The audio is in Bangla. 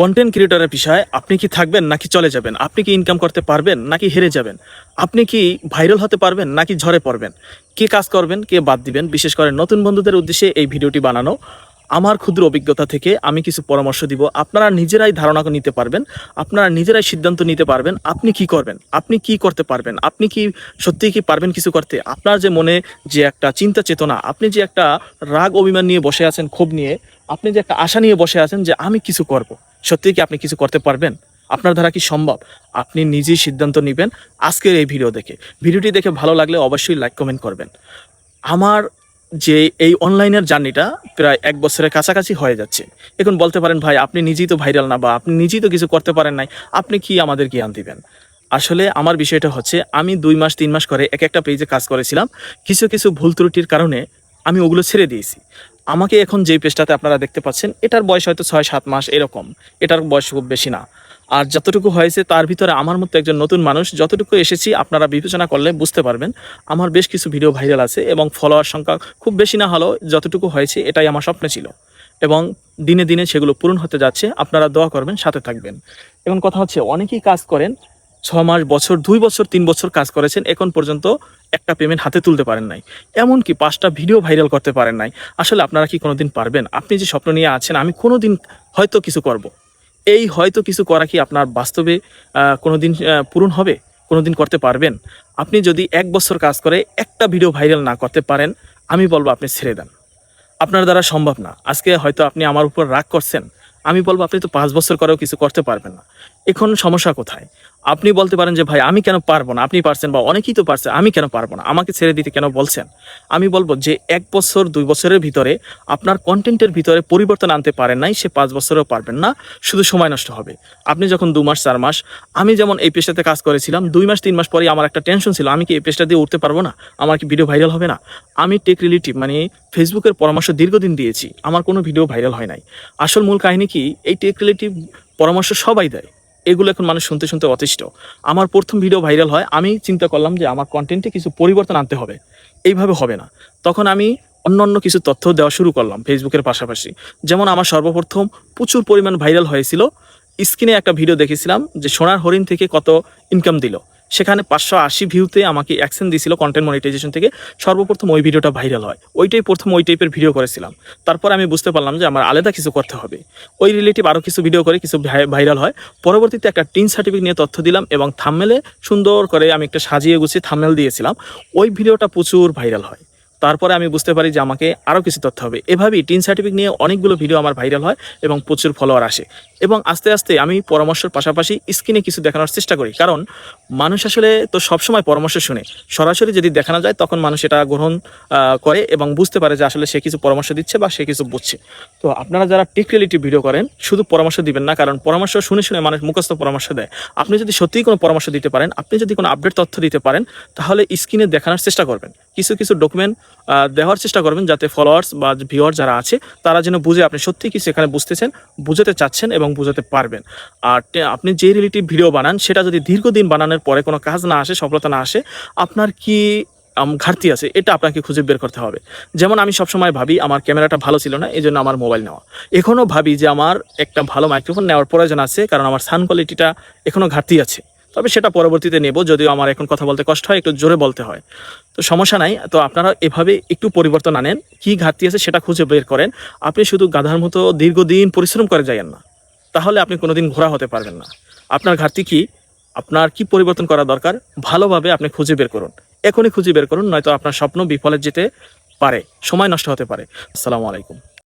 কন্টেন্ট ক্রিয়েটরের বিষয়ে আপনি কি থাকবেন নাকি চলে যাবেন? আপনি কি ইনকাম করতে পারবেন নাকি হেরে যাবেন? আপনি কি ভাইরাল হতে পারবেন নাকি ঝরে পড়বেন? কে কাজ করবেন, কে বাদ দিবেন? বিশেষ করে নতুন বন্ধুদের উদ্দেশ্যে এই ভিডিওটি বানানো। আমার ক্ষুদ্র অভিজ্ঞতা থেকে আমি কিছু পরামর্শ দিব। আপনারা নিজেরাই ধারণা নিতে পারবেন, আপনারা নিজেরাই সিদ্ধান্ত নিতে পারবেন আপনি কি করবেন, আপনি কি করতে পারবেন, আপনি কি সত্যিই কি পারবেন কিছু করতে? আপনার যে মনে যে একটা চিন্তা চেতনা, আপনি যে একটা রাগ অভিমান নিয়ে বসে আছেন ক্ষোভ নিয়ে, আপনি যে একটা আশা নিয়ে বসে আছেন যে আমি কিছু করব। সত্যিই কি আপনি কিছু করতে পারবেন? আপনার দ্বারা কি সম্ভব? আপনি নিজেই সিদ্ধান্ত নেবেন আজকের এই ভিডিও দেখে। ভিডিওটি দেখে ভালো লাগলে অবশ্যই লাইক, কমেন্ট করবেন। আমার যে এই অনলাইনের জার্নিটা প্রায় এক বছরের কাছাকাছি হয়ে যাচ্ছে। এখন বলতে পারেন, ভাই, আপনি নিজেই তো ভাইরাল না বা আপনি নিজেই তো কিছু করতে পারেন নাই। আপনি কি আমাদের জ্ঞান দিবেন? আসলে আমার বিষয়টা হচ্ছে, আমি দুই মাস, তিন মাস করে এক একটা পেজে কাজ করেছিলাম। কিছু কিছু ভুল ত্রুটির কারণে আমি ওগুলো ছেড়ে দিয়েছি। আমাকে এখন যে পেজটাতে আপনারা দেখতে পাচ্ছেন, এটার বয়স হয়তো ছয় সাত মাস এরকম। এটার বয়স খুব বেশি না। আর যতটুকু হয়েছে, তার ভিতরে আমার মতো একজন নতুন মানুষ, যতটুকু এসেছি, আপনারা বিবেচনা করলে বুঝতে পারবেন। আমার বেশ কিছু ভিডিও ভাইরাল আছে এবং ফলোয়ার সংখ্যা খুব বেশি না হলেও যতটুকু হয়েছে, এটাই আমার স্বপ্ন ছিল। এবং দিনে দিনে সেগুলো পূরণ হতে যাচ্ছে। আপনারা দোয়া করবেন, সাথে থাকবেন। এখন কথা হচ্ছে, অনেকেই কাজ করেন ছ মাস বছর দুই বছর তিন বছর কাজ করেছেন এখন পর্যন্ত একটা পেমেন্ট হাতে তুলতে পারেন নাই। এমনকি পাঁচটা ভিডিও ভাইরাল করতে পারেন নাই। আসলে আপনারা কি কোনোদিন পারবেন? আপনি যে স্বপ্ন নিয়ে আছেন আমি কোনোদিন হয়তো কিছু করব। এই হয়তো কিছু করা কি আপনার বাস্তবে আহ, কোনোদিন আহ, পূরণ হবে? কোনোদিন করতে পারবেন? আপনি যদি এক বছর কাজ করে একটা ভিডিও ভাইরাল না করতে পারেন আমি বলব আপনি ছেড়ে দেন। আপনার দ্বারা সম্ভব না। আজকে হয়তো আপনি আমার উপর রাগ করছেন। আমি বলব আপনি তো পাঁচ বছর করেও কিছু করতে পারবেন না। এখন সমস্যা কোথায়? আপনি বলতে পারেন যে, ভাই, আমি কেন পারব না? আপনি পারছেন বা অনেকেই তো পারছে, আমি কেন পারব না? আমাকে ছেড়ে দিতে কেন বলছেন? আমি বলব যে, এক বছর, দুই বছরের ভিতরে আপনার কন্টেন্টের ভিতরে পরিবর্তন আনতে পারেন নাই, সে পাঁচ বছরেও পারবেন না, শুধু সময় নষ্ট হবে। আপনি যখন দু মাস, চার মাস, আমি যেমন এই পেজটাতে কাজ করেছিলাম, দুই মাস, তিন মাস পরে আমার একটা টেনশন ছিল, আমি কি এই পেজটা দিয়ে উঠতে পারব না? আমার কি ভিডিও ভাইরাল হবে না? আমি টেক রিলেটিভ মানে ফেসবুকের পরামর্শ দীর্ঘদিন দিয়েছি, আমার কোনো ভিডিও ভাইরাল হয় নাই। আসল মূল কাহিনী কি? এই টেক রিলেটিভ পরামর্শ সবাই দেয়। এগুলো এখন মানুষ শুনতে শুনতে অতিষ্ঠ। আমার প্রথম ভিডিও ভাইরাল হয়, আমি চিন্তা করলাম যে আমার কন্টেন্টে কিছু পরিবর্তন আনতে হবে। এইভাবে হবে না। তখন আমি অন্য অন্য কিছু তথ্য দেওয়া শুরু করলাম ফেসবুকের পাশাপাশি। যেমন আমার সর্বপ্রথম প্রচুর পরিমাণ ভাইরাল হয়েছিল। স্ক্রিনে একটা ভিডিও দেখেছিলাম যে সোনার হরিণ থেকে কত ইনকাম দিল। সেখানে পাঁচশো আশি ভিউতে আমাকে অ্যাকশন দিয়েছিল কন্টেন্ট মনিটাইজেশন থেকে। সর্বপ্রথম ওই ভিডিওটা ভাইরাল হয়। ওইটাই প্রথম ওই টাইপের ভিডিও করেছিলাম। তারপর আমি বুঝতে পারলাম যে আমার আলাদা কিছু করতে হবে। ওই রিলেটিভ আরও কিছু ভিডিও করে, কিছু ভাইরাল হয়। পরবর্তীতে একটা টিন সার্টিফিকেট নিয়ে তথ্য দিলাম এবং থামমেলে সুন্দর করে আমি একটা সাজিয়ে গুছিয়ে থামমেল দিয়েছিলাম। ওই ভিডিওটা প্রচুর ভাইরাল হয়। তারপরে আমি বুঝতে পারি যে আমাকে আরও কিছু তথ্য হবে। এভাবেই টিন সার্টিফিকেট নিয়ে অনেকগুলো ভিডিও আমার ভাইরাল হয় এবং প্রচুর ফলোয়ার আসে। এবং আস্তে আস্তে আমি পরামর্শের পাশাপাশি স্ক্রিনে কিছু দেখানোর চেষ্টা করি। কারণ মানুষ আসলে তো সবসময় পরামর্শ শুনে। সরাসরি যদি দেখানো যায়, তখন মানুষ এটা গ্রহণ করে এবং বুঝতে পারে যে আসলে সে কিছু পরামর্শ দিচ্ছে বা সে কিছু বুঝছে। তো আপনারা যারা টেক রিয়েলিটি ভিডিও করেন, শুধু পরামর্শ দিবেন না, কারণ পরামর্শ শুনে শুনে মানুষ মুখস্থ পরামর্শ দেয়। আপনি যদি সত্যিই কোনো পরামর্শ দিতে পারেন, আপনি যদি কোনো আপডেট তথ্য দিতে পারেন, তাহলে স্ক্রিনে দেখানোর চেষ্টা করবেন। কিছু কিছু ডকুমেন্ট দেওয়ার চেষ্টা করবেন যাতে ফলোয়ার্স বা ভিউয়ার যারা আছে, তারা যেন বুঝে আপনি সত্যি কিছু এখানে বুঝতেছেন, বুঝাতে চাচ্ছেন এবং বুঝাতে পারবেন। আর আপনি যে রিলেটিভ ভিডিও বানান, সেটা যদি দীর্ঘদিন বানানোর পরে কোনো কাজ না আসে, সফলতা না আসে, আপনার কি ঘাটতি আছে, এটা আপনাকে খুঁজে বের করতে হবে। যেমন আমি সবসময় ভাবি, আমার ক্যামেরাটা ভালো ছিল না এই জন্য আমার মোবাইল নেওয়া। এখনও ভাবি যে আমার একটা ভালো মাইক্রোফোন নেওয়ার প্রয়োজন আছে, কারণ আমার সাউন্ড কোয়ালিটিটা এখনও ঘাটতি আছে। তবে সেটা পরবর্তীতে নেব, যদিও আমার এখন কথা বলতে কষ্ট হয়, একটু জোরে বলতে হয়। তো সমস্যা নাই, তো আপনারা এভাবে একটু পরিবর্তন আনেন, কি ঘাটতি আছে সেটা খুঁজে বের করেন। আপনি শুধু গাধার মতো দীর্ঘদিন পরিশ্রম করে যাইয়েন না, তাহলে আপনি কোনোদিন ঘোরা হতে পারবেন না। আপনার ঘাটতি কি? আপনার কি পরিবর্তন করা দরকার? ভালোভাবে আপনি খুঁজে বের করুন। এখনই খুঁজে বের করুন, নয়তো আপনার স্বপ্ন বিফলে যেতে পারে, সময় নষ্ট হতে পারে। আসসালামু আলাইকুম।